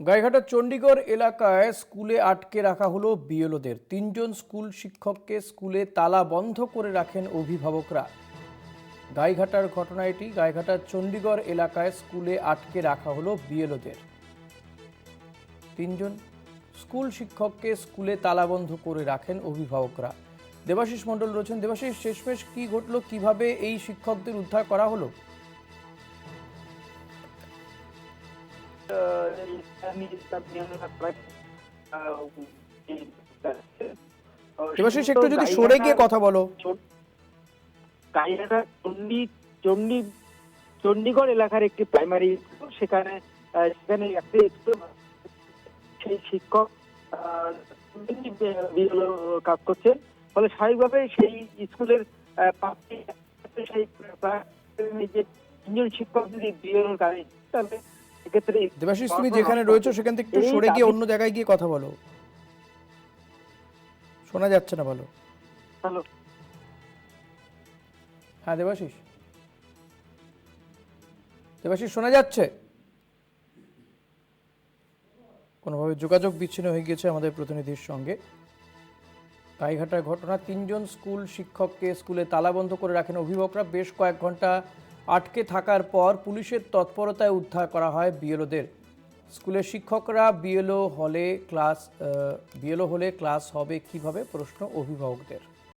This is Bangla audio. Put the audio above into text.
গাইঘাটার চণ্ডীগড় এলাকায় স্কুলে আটকে রাখা হলো বিএলওদের। তিনজন স্কুল শিক্ষককে স্কুলে তালা বন্ধ করে রাখেন অভিভাবকরা। গাইঘাটার ঘটনা এটি। গাইঘাটার চণ্ডীগড় এলাকায় স্কুলে আটকে রাখা হলো বিএলওদের। তিনজন স্কুল শিক্ষককে স্কুলে তালাবন্ধ করে রাখেন অভিভাবকরা। দেবাশিস মণ্ডল রয়েছেন। দেবাশিস, শেষমেশ কি ঘটলো? কীভাবে এই শিক্ষকদের উদ্ধার করা হলো? দেবাশিস একটু যদি সরে গিয়ে কথা বলো। কাইরাটা চণ্ডী চণ্ডী, চণ্ডীগড় এলাকার একটি প্রাইমারি স্কুল সেখানে সেখানে একটি সেই শিক্ষক কাজ করছেন ফলে স্বাভাবিকভাবে সেই স্কুলের সেই তিনজন শিক্ষক যদি বিএলওর কাজে তাহলে এক্ষেত্রে দেবাশিস তুমি যেখানে রয়েছো সেখান থেকে একটু সরে গিয়ে অন্য জায়গায় গিয়ে কথা বলো। শোনা যাচ্ছে না বলো। হ্যালো। হ্যাঁ দেবাশিস। দেবাশিস শোনা যাচ্ছে? কোনোভাবে যোগাযোগ বিচ্ছিন্ন হয়ে গিয়েছে আমাদের প্রতিনিধির সঙ্গে। গাইঘাটার ঘটনা তিনজন স্কুল শিক্ষককে স্কুলে তালাবন্ধ করে রাখেন অভিভাবকরা। বেশ কয়েক ঘণ্টা আটকে থাকার পর পুলিশের তৎপরতায় উদ্ধার করা হয় বিএলওদের। স্কুলের শিক্ষকরা বিএলও হলে ক্লাস বিএলও হলে ক্লাস হবে কীভাবে? প্রশ্ন অভিভাবকদের।